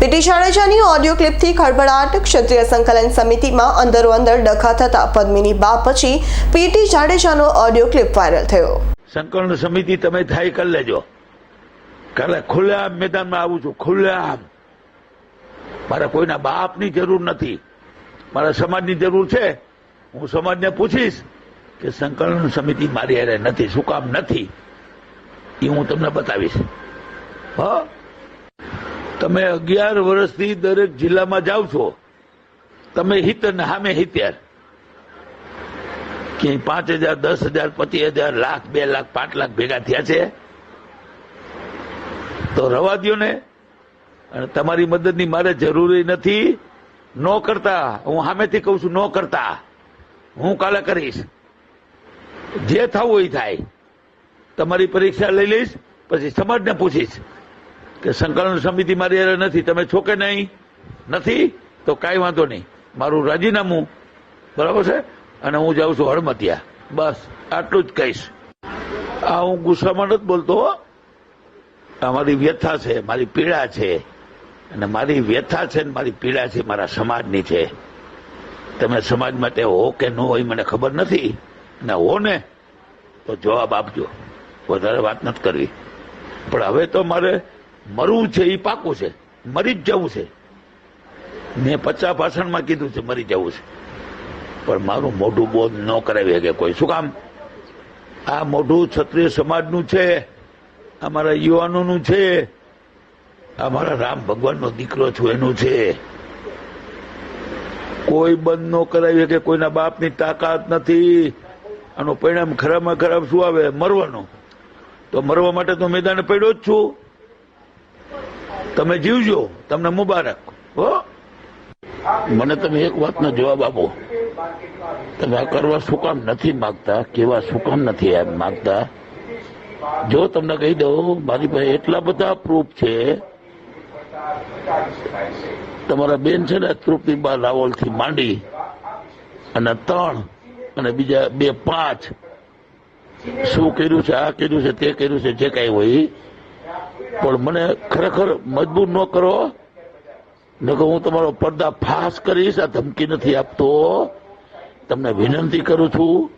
PT જાડેજાની audio ક્લિપથી ખળભળાટ ક્ષત્રિય સંકલન સમિતિમાં અંદરો અંદર ડખા થતા પદ્મિની બા પછી પીટી જાડેજાનો ઓડિયો ક્લિપ વાયરલ થયો. સંકલન સમિતિ તમે થાય કરી લેજો. કાલે ખુલ્લેઆમ મેદાનમાં આવું છું, ખુલ્લેઆમ. મારે કોઈના બાપની જરૂર નથી. મારા સમાજની જરૂર છે. હું સમાજને પૂછીશ કે સંકલન સમિતિ મારી હારે નથી, શું કામ નથી? એ હું તમને બતાવીશ. હ? તમે અગિયાર વર્ષથી દરેક જિલ્લામાં જાઓ છો. તમે હિત ને સામે હિત્યાર. ક્યાંય પાંચ હજાર, દસ હજાર, પચીસ હજાર, લાખ, બે લાખ, પાંચ લાખ ભેગા થયા છે? તો રવા દો ને. અને તમારી મદદની મારે જરૂરી નથી. ન કરતા. હું સામેથી કહું છું, ન કરતા. હું કાલે કરીશ. જે થવું એ થાય. તમારી પરીક્ષા લઈ લઈશ, પછી સમાજને પૂછીશ. કે સંકલન સમિતિ મારી હારે નથી, તમે છો કે નહીં? નથી? તો કાંઈ વાંધો નહીં. મારું રાજીનામું, બરાબર છે? અને હું જાઉં છું હળમતિયા. બસ, આટલું જ કહીશ. આ હું ગુસ્સામાં નથી બોલતો. આ મારી વ્યથા છે, મારી પીડા છે. અને મારી વ્યથા છે ને મારી પીડા છે, મારા સમાજની છે. તમે સમાજ માટે હો કે ન હોય મને ખબર નથી. અને હો ને, તો જવાબ આપજો. વધારે વાત નથી કરવી. પણ હવે તો મારે મરવું છે એ પાકું છે. મરી જ જવું છે. મેં પચાસ ભાષણમાં કીધું છે મરી જવું છે. પણ મારું મોઢું બોધ ન કરાવી શકે કોઈ. શું કામ? આ મોઢું ક્ષત્રિય સમાજનું છે, અમારા યુવાનોનું છે, અમારા રામ ભગવાનનો દીકરો છું, એનું છે. કોઈ બંધ ન કરાવી કે કોઈના બાપની તાકાત નથી. આનું પરિણામ ખરાબમાં ખરાબ શું આવે? મરવાનું. તો મરવા માટે તો મેદાને પડ્યો જ છું. તમે જીવજો, તમને મુબારક. હો? મને તમે એક વાતનો જવાબ આપો. તમે આ કરવા શું કામ નથી માગતા, કેવા શું કામ નથી માંગતા? જો તમને કહી દઉં, મારી પાસે એટલા બધા પ્રૂફ છે. તમારા બેન છે ને તૃપ્તિબા રાવલથી માંડી અને ત્રણ અને બીજા બે પાંચ. શું કર્યું છે, આ કર્યું છે, તે કર્યું છે, જે કઈ હોય. પણ મને ખરેખર મજબૂર ન કરો. નકર હું તમારો પડદા ફાસ કરીશ, આ ધમકી નથી આપતો. તમને વિનંતી કરું છું,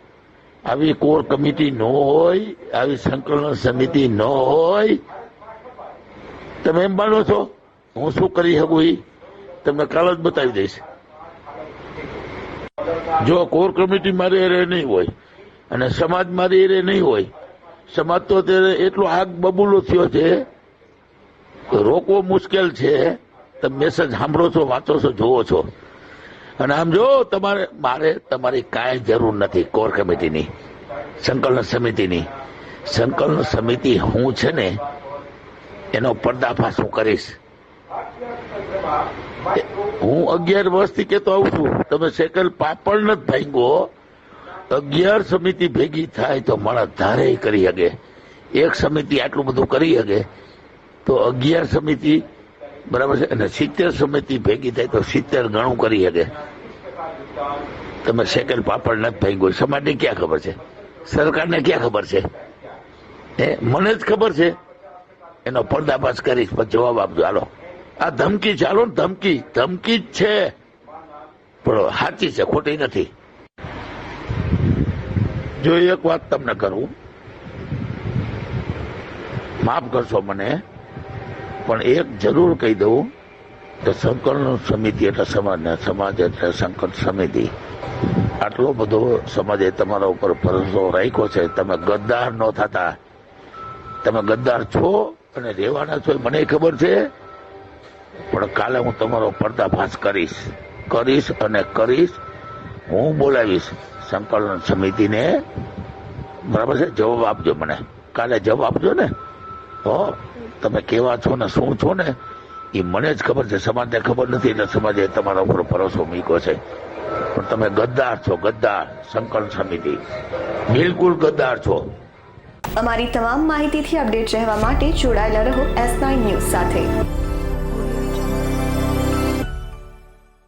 આવી કોર કમિટી ન હોય, આવી સંકલન સમિતિ ન હોય. તમે એમ માનો છો? હું શું કરી શકું એ તમને કાલ જ બતાવી દઈશ. જો કોર કમિટી મારી એરે નહીં હોય અને સમાજ મારી એરે નહીં હોય, સમાજ તો અત્યારે એટલો આગ બબૂલો થયો છે રોકવો મુશ્કેલ છે. તમે મેસેજ સાંભળો છો, વાંચો છો જોવો છો. અને આમ જો, તમારે મારે તમારી કાંઈ જરૂર નથી, કોર કમિટીની, સંકલન સમિતિની. સંકલન સમિતિ હું છે ને, એનો પર્દાફાશ હું કરીશ. હું અગિયાર વર્ષથી કેતો આવું છું. તમે સેકલ પાપડ નથી ભાંગો અગિયાર સમિતિ ભેગી થાય તો મારા ધારે કરી શકે એક સમિતિ આટલું બધું કરી શકે તો અગિયાર સમિતિ, બરાબર છે? અને સિત્તેર સમિતિ ભેગી થાય તો સિત્તેર ગણું કરી શકે. તમે સેકન્ડ પાપડ નથી ભાંગ્યો સમાજને ક્યાં ખબર છે? સરકારને ક્યાં ખબર છે? એ મને જ ખબર છે. એનો પર્દાફાશ કરીશ પણ જવાબ આપજો. હાલો. આ ધમકી ચાલો ને, ધમકી. ધમકી જ છે. પણ સાચી છે, ખોટી નથી. જો એક વાત તમને કરું, માફ કરશો મને. પણ એક જરૂર કહી દઉં, કે સંકલન સમિતિ એટલે સમાજ સમાજ એટલે સંકલન સમિતિ. આટલો બધો સમાજે તમારા ઉપર ભરોસો રાખ્યો છે. તમે ગદ્દાર ન થતા. તમે ગદ્દાર છો અને રહેવાના છો મને ખબર છે. પણ કાલે હું તમારો પર્દાફાશ કરીશ. કરીશ અને કરીશ. હું બોલાવીશ સંકલન સમિતિને. બરાબર છે? જવાબ આપજો મને. કાલે જવાબ આપજો ને. હો, તમે કેવા છો ને શું છો ને? એ મને જ ખબર છે. સમાજને ખબર નથી એટલે સમાજે તમારા ઉપર ભરોસો મૂક્યો છે. પણ તમે ગદ્દાર છો, ગદ્દાર. સંકલન સમિતિ. બિલકુલ ગદ્દાર છો. અમારી તમામ માહિતીથી અપડેટ રહેવા માટે જોડાયેલા રહો એસ ન્યૂઝ સાથે.